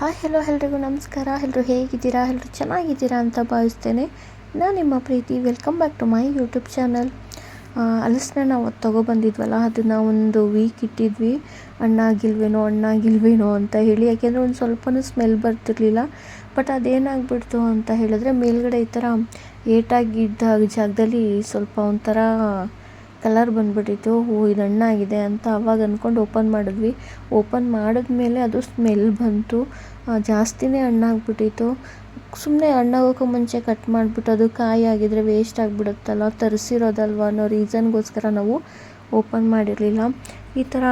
Hi hello ಎಲ್ರಿಗೂ ನಮಸ್ಕಾರ. ಎಲ್ಲರೂ ಹೇಗಿದ್ದೀರಾ? ಎಲ್ಲರೂ ಚೆನ್ನಾಗಿದ್ದೀರಾ ಅಂತ ಭಾವಿಸ್ತೇನೆ. ನಾನು ನಿಮ್ಮ ಪ್ರೀತಿ. Welcome back to my YouTube channel ಹಲಸನ್ನ ನಾವು ತೊಗೊಬಂದಿದ್ವಲ್ಲ ಅದನ್ನು ಒಂದು ವೀಕ್ ಇಟ್ಟಿದ್ವಿ. ಹಣ್ಣಾಗಿಲ್ವೇನೋ ಹಣ್ಣಾಗಿಲ್ವೇನೋ ಅಂತ ಹೇಳಿ, ಯಾಕೆಂದರೆ ಒಂದು ಸ್ವಲ್ಪನೂ ಸ್ಮೆಲ್ ಬರ್ತಿರ್ಲಿಲ್ಲ. ಬಟ್ ಅದೇನಾಗ್ಬಿಡ್ತು ಅಂತ ಹೇಳಿದ್ರೆ, ಮೇಲ್ಗಡೆ ಈ ಥರ ಏಟಾಗಿದ್ದ ಜಾಗದಲ್ಲಿ ಸ್ವಲ್ಪ ಒಂಥರ ಕಲರ್ ಬಂದ್ಬಿಟ್ಟಿತ್ತು ಓ ಇದು ಹಣ್ಣಾಗಿದೆ ಅಂತ ಅವಾಗ ಅಂದ್ಕೊಂಡು ಓಪನ್ ಮಾಡಿದ್ವಿ. ಓಪನ್ ಮಾಡಿದ್ಮೇಲೆ ಅದು ಸ್ಮೆಲ್ ಬಂತು. ಜಾಸ್ತಿನೇ ಹಣ್ಣಾಗ್ಬಿಟ್ಟಿತ್ತು. ಸುಮ್ಮನೆ ಹಣ್ಣಾಗೋಕ್ಕೂ ಮುಂಚೆ ಕಟ್ ಮಾಡಿಬಿಟ್ಟು ಅದು ಕಾಯಿ ಆಗಿದ್ರೆ ವೇಸ್ಟ್ ಆಗಿಬಿಡುತ್ತಲ್ಲ, ತರಿಸಿರೋದಲ್ವ ಅನ್ನೋ ರೀಸನ್ಗೋಸ್ಕರ ನಾವು ಓಪನ್ ಮಾಡಿರಲಿಲ್ಲ. ಈ ಥರ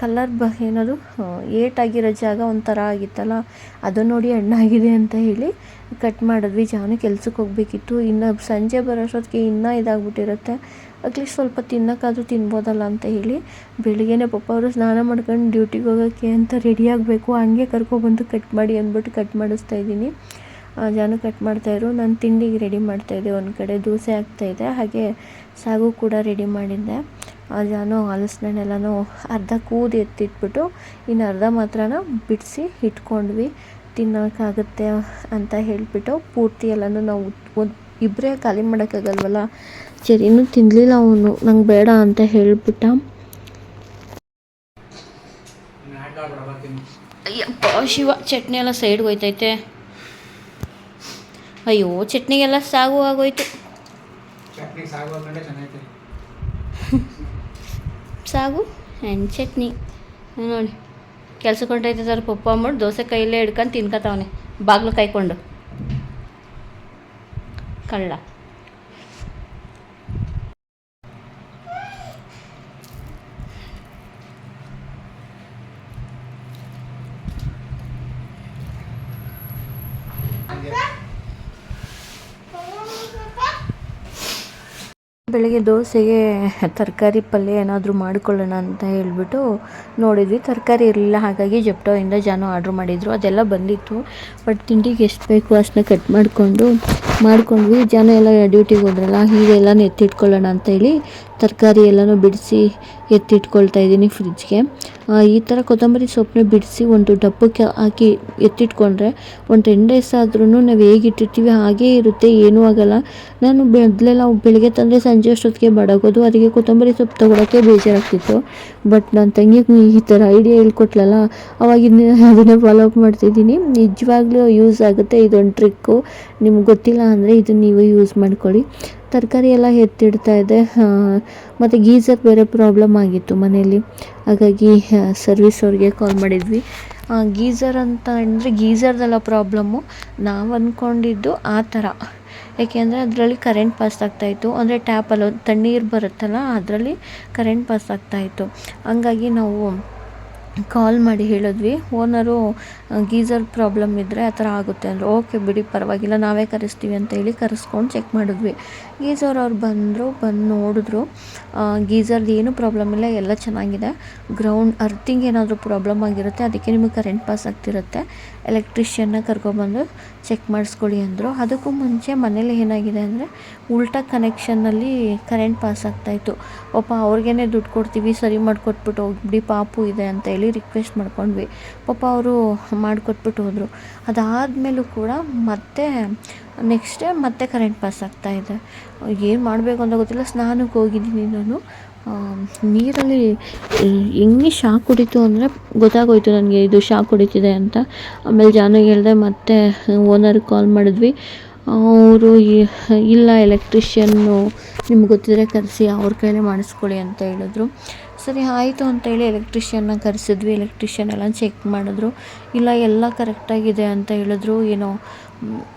ಕಲರ್ ಬ, ಏನದು ಏಟಾಗಿರೋ ಜಾಗ ಒಂಥರ ಆಗಿತ್ತಲ್ಲ, ಅದು ನೋಡಿ ಹಣ್ಣಾಗಿದೆ ಅಂತ ಹೇಳಿ ಕಟ್ ಮಾಡಿದ್ವಿ. ಜಾನು ಕೆಲ್ಸಕ್ಕೆ ಹೋಗಬೇಕಿತ್ತು. ಇನ್ನು ಸಂಜೆ ಬರೋಷ್ಟೊತ್ತಿಗೆ ಇನ್ನೂ ಇದಾಗ್ಬಿಟ್ಟಿರುತ್ತೆ. ಅಟ್ಲೀಸ್ಟ್ ಸ್ವಲ್ಪ ತಿನ್ನೋಕ್ಕಾದ್ರೂ ತಿನ್ಬೋದಲ್ಲ ಅಂತ ಹೇಳಿ ಬೆಳಿಗ್ಗೆನೇ ಪಾಪ ಅವರು ಸ್ನಾನ ಮಾಡ್ಕೊಂಡು ಡ್ಯೂಟಿಗೆ ಹೋಗೋಕ್ಕೆ ಅಂತ ರೆಡಿ ಆಗಬೇಕು, ಹಂಗೆ ಕರ್ಕೊಬಂದು ಕಟ್ ಮಾಡಿ ಅಂದ್ಬಿಟ್ಟು ಕಟ್ ಮಾಡಿಸ್ತಾ ಇದ್ದೀನಿ. ಜಾನು ಕಟ್ ಮಾಡ್ತಾಯಿದ್ರು ನಾನು ತಿಂಡಿಗೆ ರೆಡಿ ಮಾಡ್ತಾಯಿದ್ದೆ ಒಂದು ಕಡೆ ದೋಸೆ ಆಗ್ತಾಯಿದೆ ಹಾಗೆ ಸಾಗು ಕೂಡ ರೆಡಿ ಮಾಡಿದ್ದೆ. ಜಾನು ಹಲಸಿನಣ್ಣೆಲ್ಲನೂ ಅರ್ಧ ಕೂದಿ ಎತ್ತಿಟ್ಬಿಟ್ಟು ಇನ್ನು ಅರ್ಧ ಮಾತ್ರನ ಬಿಡಿಸಿ ಇಟ್ಕೊಂಡ್ವಿ. ತಿನ್ನೋಕ್ಕಾಗುತ್ತೆ ಅಂತ ಹೇಳಿಬಿಟ್ಟು ಪೂರ್ತಿ ಎಲ್ಲನೂ ನಾವು ಒಂದು ಇಬ್ಬರೇ ಖಾಲಿ ಮಾಡೋಕ್ಕಾಗಲ್ವಲ್ಲ? ಸರಿನೂ ತಿನ್ನಲಿಲ್ಲ ಅವನು. ನಂಗೆ ಬೇಡ ಅಂತ ಹೇಳಿಬಿಟ್ಟ. ಅಯ್ಯಪ್ಪ ಶಿವ ಚಟ್ನಿ ಎಲ್ಲ ಸೈಡ್ಗೆ ಹೋಯ್ತೈತೆ. ಅಯ್ಯೋ ಚಟ್ನಿಗೆಲ್ಲ ಸಾಗು ಆಗೋಯ್ತು. ಸಾಗು ಆ್ಯಂಡ್ ಚಟ್ನಿ. ನೋಡಿ. ಕೆಲಸ ಹೊಂಟೈತೆ ಸರ್ ಪಪ್ಪ ಅಂದ್ಬಿಟ್ಟು ದೋಸೆ ಕೈಯಲ್ಲೇ ಹಿಡ್ಕೊಂಡು ತಿನ್ಕೊತಾವನೆ ಬಾಗಿಲು ಕಾಯ್ಕೊಂಡು. ಕಳ್ಳ ಬೆಳಗ್ಗೆ ದೋಸೆಗೆ ತರಕಾರಿ ಪಲ್ಯ ಏನಾದರೂ ಮಾಡಿಕೊಳ್ಳೋಣ ಅಂತ ಹೇಳಿಬಿಟ್ಟು ನೋಡಿದ್ವಿ. ತರಕಾರಿ ಇರಲಿಲ್ಲ, ಹಾಗಾಗಿ ಜೆಪ್ಟೋಯಿಂದ ಜಾನು ಆರ್ಡ್ರ್ ಮಾಡಿದ್ರು. ಅದೆಲ್ಲ ಬಂದಿತ್ತು. ಬಟ್ ತಿಂಡಿಗೆ ಎಷ್ಟು ಬೇಕು ಅಷ್ಟನ್ನ ಕಟ್ ಮಾಡಿಕೊಂಡು ಮಾಡ್ಕೊಂಡ್ವಿ. ಜನ ಎಲ್ಲ ಡ್ಯೂಟಿಗೆ ಹೋದ್ರಲ್ಲ ಹೀಗೆಲ್ಲ ಎತ್ತಿಟ್ಕೊಳ್ಳೋಣ ಅಂತ ಹೇಳಿ ತರಕಾರಿ ಎಲ್ಲನೂ ಬಿಡಿಸಿ ಎತ್ತಿಟ್ಕೊಳ್ತಾ ಇದ್ದೀನಿ ಫ್ರಿಜ್ಗೆ. ಈ ಥರ ಕೊತ್ತಂಬರಿ ಸೊಪ್ಪನ್ನ ಬಿಡಿಸಿ ಒಂದು ಡಬ್ಬಕ್ಕೆ ಹಾಕಿ ಎತ್ತಿಟ್ಕೊಂಡ್ರೆ ಒಂದು ಟೆನ್ ಡೇಸ್ ಆದ್ರೂ ನಾವು ಹೇಗೆ ಇಟ್ಟಿರ್ತೀವಿ ಹಾಗೇ ಇರುತ್ತೆ, ಏನೂ ಆಗೋಲ್ಲ. ನಾನು ಮೊದಲೆಲ್ಲ ಬೆಳಗ್ಗೆ ತಂದರೆ ಸಂಜೆ ಅಷ್ಟೊತ್ತಿಗೆ ಬಡಗೋದು ಅದಕ್ಕೆ ಕೊತ್ತಂಬರಿ ಸೊಪ್ಪು ತೊಗೊಳಕ್ಕೆ ಬೇಜಾರಾಗ್ತಿತ್ತು. ಬಟ್ ನನ್ನ ತಂಗಿಗೆ ಈ ಥರ ಐಡಿಯಾ ಹೇಳ್ಕೊಟ್ಲಲ್ಲ, ಅವಾಗ ಅದನ್ನೇ ಫಾಲೋ ಅಪ್ ಮಾಡ್ತಿದ್ದೀನಿ. ನಿಜವಾಗ್ಲೂ ಯೂಸ್ ಆಗುತ್ತೆ ಇದೊಂದು ಟ್ರಿಕ್ಕು ನಿಮ್ಗೆ ಗೊತ್ತಿಲ್ಲ ಅಂದರೆ ಇದು ನೀವು ಯೂಸ್ ಮಾಡ್ಕೊಳ್ಳಿ. ತರಕಾರಿ ಎಲ್ಲ ಎತ್ತಿಡ್ತಾ ಇದೆ. ಮತ್ತು ಗೀಝರ್ ಬೇರೆ ಪ್ರಾಬ್ಲಮ್ ಆಗಿತ್ತು ಮನೆಯಲ್ಲಿ. ಹಾಗಾಗಿ ಸರ್ವಿಸ್ ಅವ್ರಿಗೆ ಕಾಲ್ ಮಾಡಿದ್ವಿ. ಗೀಝರ್ ಅಂತ ಅಂದರೆ ಗೀಝರ್ದೆಲ್ಲ ಪ್ರಾಬ್ಲಮ್ಮು ನಾವು ಅಂದ್ಕೊಂಡಿದ್ದು ಆ ಥರ. ಏಕೆಂದರೆ ಅದರಲ್ಲಿ ಕರೆಂಟ್ ಪಾಸ್ ಆಗ್ತಾಯಿತ್ತು ಅಂದರೆ ಟ್ಯಾಪಲ್ಲಿ ತಣ್ಣೀರು ಬರುತ್ತಲ್ಲ, ಅದರಲ್ಲಿ ಕರೆಂಟ್ ಪಾಸ್ ಆಗ್ತಾಯಿತ್ತು ಹಂಗಾಗಿ ನಾವು ಕಾಲ್ ಮಾಡಿ ಹೇಳಿದ್ವಿ. ಓನರು ಗೀಝರ್ ಪ್ರಾಬ್ಲಮ್ ಇದ್ದರೆ ಆ ಥರ ಆಗುತ್ತೆ ಅಂದರು ಓಕೆ ಬಿಡಿ, ಪರವಾಗಿಲ್ಲ, ನಾವೇ ಕರೆಸ್ತೀವಿ ಅಂತ ಹೇಳಿ ಕರೆಸ್ಕೊಂಡು ಚೆಕ್ ಮಾಡಿದ್ವಿ. ಗೀಝರ್ ಅವ್ರು ಬಂದರು, ಬಂದು ನೋಡಿದ್ರು ಗೀಝರ್ದು ಏನೂ ಪ್ರಾಬ್ಲಮ್ ಇಲ್ಲ, ಎಲ್ಲ ಚೆನ್ನಾಗಿದೆ. ಗ್ರೌಂಡ್ ಅರ್ಥಿಂಗ್ ಏನಾದರೂ ಪ್ರಾಬ್ಲಮ್ ಆಗಿರುತ್ತೆ, ಅದಕ್ಕೆ ನಿಮಗೆ ಕರೆಂಟ್ ಪಾಸ್ ಆಗ್ತಿರುತ್ತೆ. ಎಲೆಕ್ಟ್ರಿಷಿಯನ್ನ ಕರ್ಕೊಬಂದು ಚೆಕ್ ಮಾಡಿಸ್ಕೊಳ್ಳಿ ಅಂದರು. ಅದಕ್ಕೂ ಮುಂಚೆ ಮನೇಲಿ ಏನಾಗಿದೆ ಅಂದರೆ, ಉಲ್ಟಾ ಕನೆಕ್ಷನ್ನಲ್ಲಿ ಕರೆಂಟ್ ಪಾಸ್ ಆಗ್ತಾಯಿತ್ತು ಪಾಪ ಅವ್ರಿಗೇ ದುಡ್ಡು ಕೊಡ್ತೀವಿ, ಸರಿ ಮಾಡಿಕೊಟ್ಬಿಟ್ಟು ಹೋಗ್ಬಿಡಿ, ಪಾಪು ಇದೆ ಅಂತ ಹೇಳಿ ರಿಕ್ವೆಸ್ಟ್ ಮಾಡ್ಕೊಂಡ್ವಿ. ಪಾಪ ಅವರು ಮಾಡಿಕೊಟ್ಬಿಟ್ಟು ಹೋದರು. ಅದಾದಮೇಲೂ ಕೂಡ ಮತ್ತೆ ನೆಕ್ಸ್ಟ್ ಡೇ ಮತ್ತೆ ಕರೆಂಟ್ ಪಾಸ್ ಆಗ್ತಾಯಿದೆ ಏನು ಮಾಡಬೇಕು ಅಂತ ಗೊತ್ತಿಲ್ಲ. ಸ್ನಾನಕ್ಕೆ ಹೋಗಿದ್ದೀನಿ ನಾನು. ನೀರಲ್ಲಿ ಹೆಂಗೆ ಶಾಕ್ ಹೊಡಿತು ಅಂದರೆ ಗೊತ್ತಾಗೋಯ್ತು ನನಗೆ ಇದು ಶಾಕ್ ಹೊಡಿತಿದೆ ಅಂತ. ಆಮೇಲೆ ಜಾನುಗೆ ಹೇಳಿದೆ ಮತ್ತೆ ಓನರ್ಗೆ ಕಾಲ್ ಮಾಡಿದ್ವಿ. ಅವರು ಇಲ್ಲ ಎಲೆಕ್ಟ್ರಿಷಿಯನ್ನು ನಿಮ್ಗೆ ಗೊತ್ತಿದ್ರೆ ಕರೆಸಿ, ಅವ್ರ ಕೈಲೇ ಮಾಡಿಸ್ಕೊಳ್ಳಿ ಅಂತ ಹೇಳಿದ್ರು. ಸರಿ, ಆಯಿತು ಅಂತೇಳಿ ಎಲೆಕ್ಟ್ರಿಷಿಯನ್ನ ಕರೆಸಿದ್ವಿ. ಎಲೆಕ್ಟ್ರಿಷಿಯನ್ ಎಲ್ಲ ಚೆಕ್ ಮಾಡಿದ್ರು. ಇಲ್ಲ, ಎಲ್ಲ ಕರೆಕ್ಟಾಗಿದೆ ಅಂತ ಹೇಳಿದ್ರು. ಏನೋ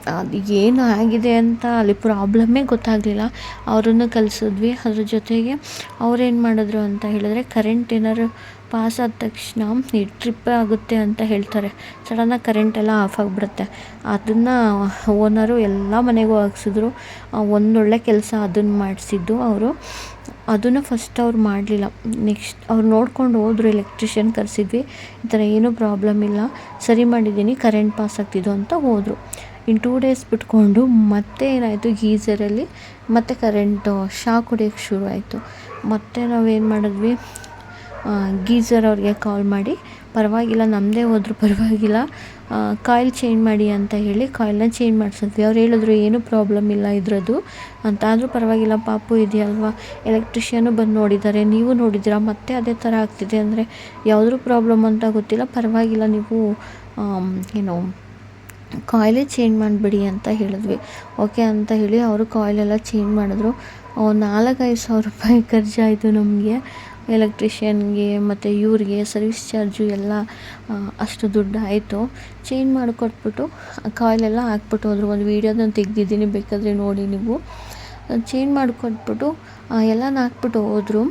ಅದು ಏನು ಆಗಿದೆ ಅಂತ ಅಲ್ಲಿ ಪ್ರಾಬ್ಲಮ್ಮೇ ಗೊತ್ತಾಗಲಿಲ್ಲ. ಅವರನ್ನು ಕಲಿಸಿದ್ವಿ. ಅದ್ರ ಜೊತೆಗೆ ಅವ್ರೇನು ಮಾಡಿದ್ರು ಅಂತ ಹೇಳಿದ್ರೆ ಕರೆಂಟ್ ಏನಾದ್ರು ಪಾಸ್ ಆದ ತಕ್ಷಣ ಈ ಟ್ರಿಪ್ ಆಗುತ್ತೆ ಅಂತ ಹೇಳ್ತಾರೆ. ಸಡನ್ನಾಗಿ ಕರೆಂಟ್ ಎಲ್ಲ ಆಫ್ ಆಗಿಬಿಡುತ್ತೆ. ಅದನ್ನು ಓನರು ಎಲ್ಲ ಮನೆಗೂ ಹಾಕ್ಸಿದ್ರು. ಒಂದೊಳ್ಳೆ ಕೆಲಸ ಅದನ್ನು ಮಾಡಿಸಿದ್ದು ಅವರು. ಅದನ್ನು ಫಸ್ಟ್ ಅವ್ರು ಮಾಡಲಿಲ್ಲ. ನೆಕ್ಸ್ಟ್ ಅವ್ರು ನೋಡ್ಕೊಂಡು ಹೋದ್ರು ಎಲೆಕ್ಟ್ರಿಷಿಯನ್ ಕರೆಸಿದ್ವಿ. ಈ ಥರ ಏನೂ ಪ್ರಾಬ್ಲಮ್ ಇಲ್ಲ. ಸರಿ ಮಾಡಿದ್ದೀನಿ ಕರೆಂಟ್ ಪಾಸ್ ಆಗ್ತಿದ್ದು ಅಂತ ಹೋದರು. ಇನ್ನು ಟೂ ಡೇಸ್ ಬಿಟ್ಕೊಂಡು ಮತ್ತೆ ಏನಾಯಿತು ಗೀಝರಲ್ಲಿ ಮತ್ತೆ ಕರೆಂಟು ಶಾಕ್ ಹೊಡಿಯೋಕ್ಕೆ ಶುರು ಆಯಿತು ಮತ್ತೆ ನಾವೇನು ಮಾಡಿದ್ವಿ ಗೀಝರ್ ಅವ್ರಿಗೆ ಕಾಲ್ ಮಾಡಿ ಪರವಾಗಿಲ್ಲ ನಮ್ಮದೇ ಹೋದರೂ ಪರವಾಗಿಲ್ಲ. ಕಾಯಿಲ್ ಚೇಂಜ್ ಮಾಡಿ ಅಂತ ಹೇಳಿ ಕಾಯಿಲ್ನ ಚೇಂಜ್ ಮಾಡಿಸಿದ್ವಿ. ಅವ್ರು ಹೇಳಿದ್ರು, ಏನೂ ಪ್ರಾಬ್ಲಮ್ ಇಲ್ಲ ಇದರದ್ದು. ಅಂತ ಆದರೂ ಪರವಾಗಿಲ್ಲ, ಪಾಪು ಇದೆಯಲ್ವಾ? ಎಲೆಕ್ಟ್ರಿಷಿಯನ್ನು ಬಂದು ನೋಡಿದ್ದಾರೆ. ನೀವು ನೋಡಿದ್ದೀರಾ? ಮತ್ತೆ ಅದೇ ಥರ ಆಗ್ತಿದೆ. ಅಂದರೆ, ಯಾವುದ್ರ ಪ್ರಾಬ್ಲಮ್ ಅಂತ ಗೊತ್ತಿಲ್ಲ. ಪರವಾಗಿಲ್ಲ, ನೀವು ಏನು ಕಾಯಿಲೇ ಚೇಂಜ್ ಮಾಡಿಬಿಡಿ ಅಂತ ಹೇಳಿದ್ವಿ. ಓಕೆ ಅಂತ ಹೇಳಿ ಅವರು ಕಾಯಿಲೆಲ್ಲ ಚೇಂಜ್ ಮಾಡಿದ್ರು. ನಾಲ್ಕೈದು ಸಾವಿರ ರೂಪಾಯಿ ಖರ್ಚಾಯಿತು ನಮಗೆ. ಎಲೆಕ್ಟ್ರಿಷಿಯನ್ಗೆ ಮತ್ತು ಇವ್ರಿಗೆ ಸರ್ವಿಸ್ ಚಾರ್ಜು ಎಲ್ಲ ಅಷ್ಟು ದುಡ್ಡು ಆಯಿತು ಚೇಂಜ್ ಮಾಡಿಕೊಟ್ಬಿಟ್ಟು ಕಾಯಿಲೆಲ್ಲ ಹಾಕ್ಬಿಟ್ಟು ಹೋದ್ರು. ಒಂದು ವೀಡಿಯೋನ ತೆಗ್ದಿದ್ದೀನಿ, ಬೇಕಾದರೆ ನೋಡಿ ನೀವು. ಚೇಂಜ್ ಮಾಡಿಕೊಟ್ಬಿಟ್ಟು ಎಲ್ಲನೂ ಹಾಕ್ಬಿಟ್ಟು ಹೋದರು.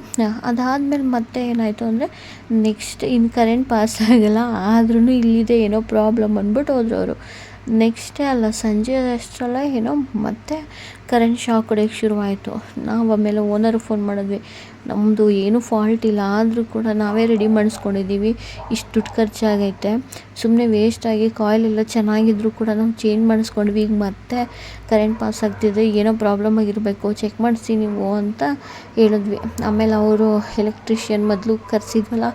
ಅದಾದಮೇಲೆ ಮತ್ತೆ ಏನಾಯಿತು ಅಂದರೆ, ನೆಕ್ಸ್ಟ್ ಇನ್ನು ಕರೆಂಟ್ ಪಾಸ್ ಆಗಲ್ಲ ಆದ್ರೂ ಇಲ್ಲಿದೆ, ಏನೋ ಪ್ರಾಬ್ಲಮ್ ಅಂದ್ಬಿಟ್ಟು ಹೋದ್ರು ಅವರು. ನೆಕ್ಸ್ಟೇ ಅಲ್ಲ ಸಂಜೆ ಅಷ್ಟರಲ್ಲೇ ಏನೋ ಮತ್ತೆ ಕರೆಂಟ್ ಶಾಕ್ ಹೊಡೆಯೋಕ್ಕೆ ಶುರುವಾಯಿತು. ನಾವು ಆಮೇಲೆ ಓನರ್ ಫೋನ್ ಮಾಡಿದ್ವಿ. ನಮ್ಮದು ಏನೂ ಫಾಲ್ಟ್ ಇಲ್ಲ. ಆದರೂ ಕೂಡ ನಾವೇ ರೆಡಿ ಮಾಡಿಸ್ಕೊಂಡಿದ್ದೀವಿ ಇಷ್ಟು ದುಡ್ಡು ಖರ್ಚಾಗೈತೆ. ಸುಮ್ಮನೆ ವೇಸ್ಟಾಗಿ ಕಾಯಿಲ್ ಎಲ್ಲ ಚೆನ್ನಾಗಿದ್ರೂ ಕೂಡ ನಾವು ಚೇಂಜ್ ಮಾಡಿಸ್ಕೊಂಡ್ವಿ. ಈಗ ಮತ್ತೆ ಕರೆಂಟ್ ಪಾಸ್ ಆಗ್ತಿದೆ. ಏನೋ ಪ್ರಾಬ್ಲಮ್ ಆಗಿರಬೇಕು. ಚೆಕ್ ಮಾಡಿಸಿ ನೀವು ಅಂತ ಹೇಳಿದ್ವಿ. ಆಮೇಲೆ ಅವರು ಎಲೆಕ್ಟ್ರಿಷಿಯನ್ ಮೊದಲು ಕರೆಸಿದ್ವಲ್ಲ,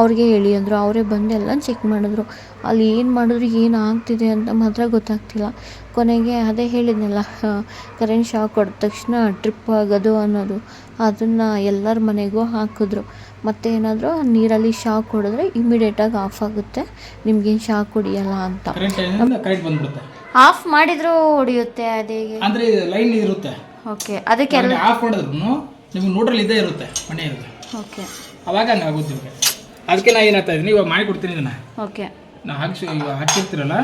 ಅವ್ರಿಗೆ ಹೇಳಿ ಅಂದರು. ಅವರೇ ಬಂದು ಎಲ್ಲ ಚೆಕ್ ಮಾಡಿದ್ರು. ಅಲ್ಲಿ ಏನು ಮಾಡಿದ್ರು, ಏನು ಆಗ್ತಿದೆ ಅಂತ ಮಾತ್ರ ಗೊತ್ತಾಗ್ತಿಲ್ಲ. ಕೊನೆಗೆ ಅದೇ ಹೇಳಿದ್ನಲ್ಲ ಕರೆಂಟ್ ಶಾಕ್ ಹೊಡೆದ ತಕ್ಷಣ ಟ್ರಿಪ್ ಆಗೋದು ಅನ್ನೋದು. ಅದನ್ನು ಎಲ್ಲರ ಮನೆಗೂ ಹಾಕಿದ್ರು. ಮತ್ತು ಏನಾದರೂ ನೀರಲ್ಲಿ ಶಾಕ್ ಹೊಡೆದ್ರೆ ಇಮಿಡಿಯೇಟಾಗಿ ಆಫ್ ಆಗುತ್ತೆ. ನಿಮ್ಗೇನು ಶಾಕ್ ಹೊಡಿಯಲ್ಲ ಅಂತ. ಆಫ್ ಮಾಡಿದ್ರು ಹೊಡೆಯುತ್ತೆ ಅದೇ ಅಂದರೆ ಲೈನ್ ಇರುತ್ತೆ. ಓಕೆ ಅದಕ್ಕೆ ಆಫ್ ಮಾಡಿದ್ರು ನಿಮ್ಗೆ ನೋಡ್ರಲ್ಲಿ ಇದೇ ಇರುತ್ತೆ ಮನೆ ಇರುತ್ತೆ ಓಕೆ ಅವಾಗ ಹಂಗೆ ಆಗುತ್ತೆ ಅದಕ್ಕೆ ನಾ ಏನಾಗ್ತಾ ಇದ್ದೀನಿ ಇವಾಗ ಮಾಡಿ ಕೊಡ್ತೀನಿ ಇದನ್ನ. ಓಕೆ ನಾ ಹಾಕಿ ಹಾಕಿರ್ತೀರಲ್ಲ?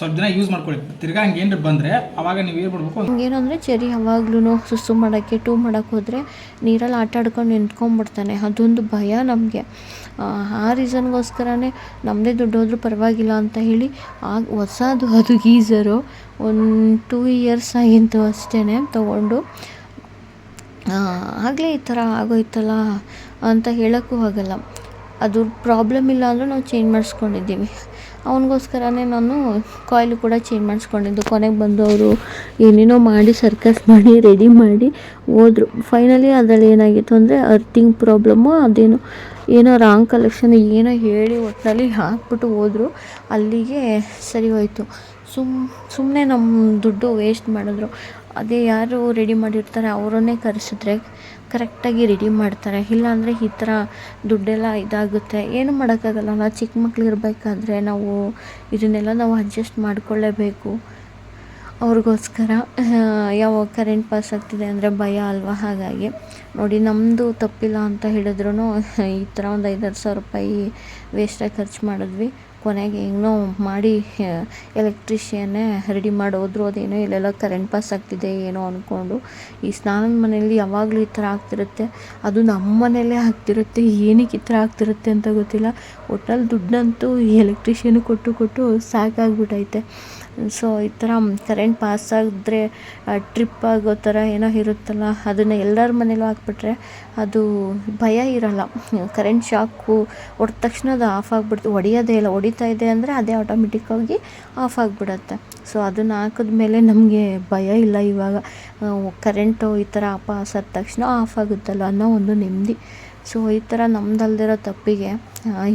ಸ್ವಲ್ಪ ದಿನ ಯೂಸ್ ಮಾಡ್ಕೊಳ್ಳಿ. ತಿರ್ಗಾ ಹಂಗೆ ಏನಾರು ಬಂದರೆ ಅವಾಗ ನೀವು ಏನು ಮಾಡಬೇಕು? ಏನಂದರೆ ಚೆರಿ ಯಾವಾಗ್ಲೂ ಸುಸ್ಸು ಮಾಡೋಕ್ಕೆ, ಟೂ ಮಾಡೋಕ್ಕೆ ಹೋದರೆ ನೀರಲ್ಲಿ ಆಟ ಆಡ್ಕೊಂಡು ನಿಂತ್ಕೊಂಡ್ಬಿಡ್ತಾನೆ ಅದೊಂದು ಭಯ ನಮಗೆ. ಆ ರೀಸನ್ಗೋಸ್ಕರನೇ ನಮ್ಮದೇ ದುಡ್ಡು ಹೋದ್ರೂ ಪರವಾಗಿಲ್ಲ ಅಂತ ಹೇಳಿ ಆಗ ಹೊಸದು ಅದು ಗೀಝರು ಒಂದು ಟೂ ಇಯರ್ಸ್ ಆಗಿತ್ತು ಅಷ್ಟೇ ತೊಗೊಂಡು. ಆಗಲೇ ಈ ಥರ ಆಗೋಯ್ತಲ್ಲ ಅಂತ ಹೇಳೋಕ್ಕೂ ಆಗಲ್ಲ. ಅದು ಪ್ರಾಬ್ಲಮ್ ಇಲ್ಲ ಅಂದರೆ ನಾವು ಚೇಂಜ್ ಮಾಡಿಸ್ಕೊಂಡಿದ್ದೀವಿ. ಅವನಿಗೋಸ್ಕರನೇ ನಾನು ಕಾಯಿಲು ಕೂಡ ಚೇಂಜ್ ಮಾಡಿಸ್ಕೊಂಡಿದ್ದು. ಕೊನೆಗೆ ಬಂದು ಅವರು ಏನೇನೋ ಮಾಡಿ ಸರ್ಕಸ್ ಮಾಡಿ ರೆಡಿ ಮಾಡಿ ಹೋದರು. ಫೈನಲಿ ಅದರಲ್ಲಿ ಏನಾಗಿತ್ತು ಅಂದರೆ ಅರ್ಥಿಂಗ್ ಪ್ರಾಬ್ಲಮ್ಮು ಅದೇನೋ, ಏನೋ ರಾಂಗ್ ಕಲೆಕ್ಷನ್ ಏನೋ ಹೇಳಿ ಒಟ್ಟಿನಲ್ಲಿ ಹಾಕ್ಬಿಟ್ಟು ಹೋದರು. ಅಲ್ಲಿಗೆ ಸರಿ ಹೋಯಿತು. ಸುಮ್ ಸುಮ್ಮನೆ ನಮ್ಮ ದುಡ್ಡು ವೇಸ್ಟ್ ಮಾಡಿದ್ರು. ಅದೇ ಯಾರು ರೆಡಿ ಮಾಡಿರ್ತಾರೆ, ಅವರನ್ನೇ ಕರೆಸಿದ್ರೆ. ಕರೆಕ್ಟಾಗಿ ರೆಡಿ ಮಾಡ್ತಾರೆ. ಇಲ್ಲಾಂದರೆ ಈ ಥರ ದುಡ್ಡೆಲ್ಲ ಇದಾಗುತ್ತೆ. ಏನು ಮಾಡೋಕ್ಕಾಗಲ್ಲ. ನಾವು ಚಿಕ್ಕ ಮಕ್ಳು ಇರಬೇಕಾದ್ರೆ ನಾವು ಇದನ್ನೆಲ್ಲ ನಾವು ಅಡ್ಜಸ್ಟ್ ಮಾಡಿಕೊಳ್ಳೇಬೇಕು. ಅವ್ರಿಗೋಸ್ಕರ ಯಾವಾಗ ಕರೆಂಟ್ ಪಾಸ್ ಆಗ್ತಿದೆ ಅಂದರೆ ಭಯ ಅಲ್ವಾ? ಹಾಗಾಗಿ ನೋಡಿ ನಮ್ಮದು ತಪ್ಪಿಲ್ಲ ಅಂತ ಹೇಳಿದ್ರು ಈ ಥರ ಒಂದು ಐದಾರು ಸಾವಿರ ರೂಪಾಯಿ ವೇಸ್ಟಾಗಿ ಖರ್ಚು ಮಾಡಿದ್ವಿ. ಕೊನೆಗೆ ಏನೋ ಮಾಡಿ ಎಲೆಕ್ಟ್ರಿಷಿಯನ್ನೇ ರೆಡಿ ಮಾಡಿ ಹೋದ್ರು ಅದೇನೋ ಇಲ್ಲೆಲ್ಲ ಕರೆಂಟ್ ಪಾಸ್ ಆಗ್ತಿದೆ ಏನೋ ಅಂದ್ಕೊಂಡು ಈ ಸ್ನಾನದ ಮನೆಯಲ್ಲಿ ಯಾವಾಗಲೂ ಈ ಥರ ಆಗ್ತಿರುತ್ತೆ. ಅದು ನಮ್ಮ ಮನೆಯಲ್ಲೇ ಆಗ್ತಿರುತ್ತೆ, ಏನಕ್ಕೆ ಈ ಥರ ಆಗ್ತಿರುತ್ತೆ ಅಂತ ಗೊತ್ತಿಲ್ಲ. ಒಟ್ನಲ್ಲಿ ದುಡ್ಡಂತೂ ಈ ಎಲೆಕ್ಟ್ರಿಷಿಯನ್ ಕೊಟ್ಟು ಕೊಟ್ಟು ಸಾಕಾಗ್ಬಿಟ್ಟೈತೆ ಸೊ ಈ ಥರ ಕರೆಂಟ್ ಪಾಸ್ ಆಗಿದ್ರೆ ಟ್ರಿಪ್ ಆಗೋ ಥರ ಏನೋ ಇರುತ್ತಲ್ಲ, ಅದನ್ನು ಎಲ್ಲರ ಮನೇಲೂ ಹಾಕ್ಬಿಟ್ರೆ ಅದು ಭಯ ಇರಲ್ಲ. ಕರೆಂಟ್ ಶಾಕು ಹೊಡೆದ ತಕ್ಷಣ ಅದು ಆಫ್ ಆಗಿಬಿಡ್ತು. ಹೊಡೆಯೋದೇ ಇಲ್ಲ. ಹೊಡಿತಾ ಇದೆ ಅಂದರೆ ಅದೇ ಆಟೋಮೆಟಿಕ್ಕಾಗಿ ಆಫ್ ಆಗಿಬಿಡತ್ತೆ. ಸೊ ಅದನ್ನು ಹಾಕಿದ್ಮೇಲೆ ನಮಗೆ ಭಯ ಇಲ್ಲ ಇವಾಗ. ಕರೆಂಟು ಈ ಥರ ಪಾಸ್ ಆದ ತಕ್ಷಣ ಆಫ್ ಆಗುತ್ತಲ್ಲ ಅನ್ನೋ ಒಂದು ನೆಮ್ಮದಿ. ಸೊ ಈ ಥರ ನಮ್ದಲ್ದಿರೋ ತಪ್ಪಿಗೆ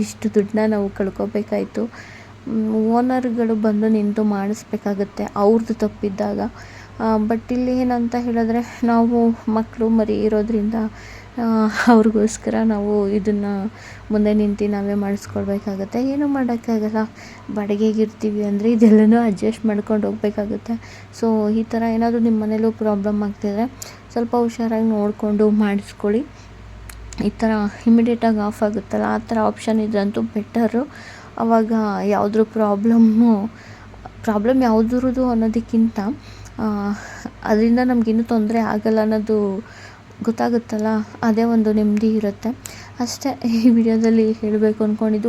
ಇಷ್ಟು ದುಡ್ಡನ್ನ ನಾವು ಕಳ್ಕೊಬೇಕಾಯ್ತು. ಓನರ್ಗಳು ಬಂದು ನಿಂತು ಮಾಡಿಸ್ಬೇಕಾಗತ್ತೆ ಅವ್ರದ್ದು ತಪ್ಪಿದ್ದಾಗ. ಬಟ್ ಇಲ್ಲಿ ಏನಂತ ಹೇಳಿದ್ರೆ, ನಾವು ಮಕ್ಕಳು ಮರಿ ಇರೋದ್ರಿಂದ ಅವ್ರಿಗೋಸ್ಕರ ನಾವು ಇದನ್ನು ಮುಂದೆ ನಿಂತು ನಾವೇ ಮಾಡಿಸ್ಕೊಳ್ಬೇಕಾಗತ್ತೆ. ಏನೂ ಮಾಡೋಕ್ಕಾಗಲ್ಲ. ಬಾಡಿಗೆಗೆ ಇರ್ತೀವಿ ಅಂದರೆ ಇದೆಲ್ಲನೂ ಅಡ್ಜಸ್ಟ್ ಮಾಡ್ಕೊಂಡು ಹೋಗಬೇಕಾಗುತ್ತೆ. ಸೊ ಈ ಥರ ಏನಾದರೂ ನಿಮ್ಮ ಮನೇಲೂ ಪ್ರಾಬ್ಲಮ್ ಆಗ್ತಿದ್ರೆ ಸ್ವಲ್ಪ ಹುಷಾರಾಗಿ ನೋಡಿಕೊಂಡು ಮಾಡಿಸ್ಕೊಳ್ಳಿ. ಈ ಥರ ಇಮಿಡಿಯೇಟಾಗಿ ಆಫ್ ಆಗುತ್ತಲ್ಲ, ಆ ಥರ ಆಪ್ಷನ್ ಇದ್ರಂತೂ ಬೆಟರು ಆವಾಗ ಯಾವುದ್ರ ಪ್ರಾಬ್ಲಮ್ಮು, ಪ್ರಾಬ್ಲಮ್ ಯಾವುದ್ರದ್ದು ಅನ್ನೋದಕ್ಕಿಂತ ಅದರಿಂದ ನಮಗಿನ್ನೂ ತೊಂದರೆ ಆಗಲ್ಲ ಅನ್ನೋದು ಗೊತ್ತಾಗುತ್ತಲ್ಲ? ಅದೇ ಒಂದು ನೆಮ್ಮದಿ ಇರುತ್ತೆ. ಅಷ್ಟೇ ಈ ವಿಡಿಯೋದಲ್ಲಿ ಹೇಳಬೇಕು ಅಂದ್ಕೊಂಡಿದ್ದು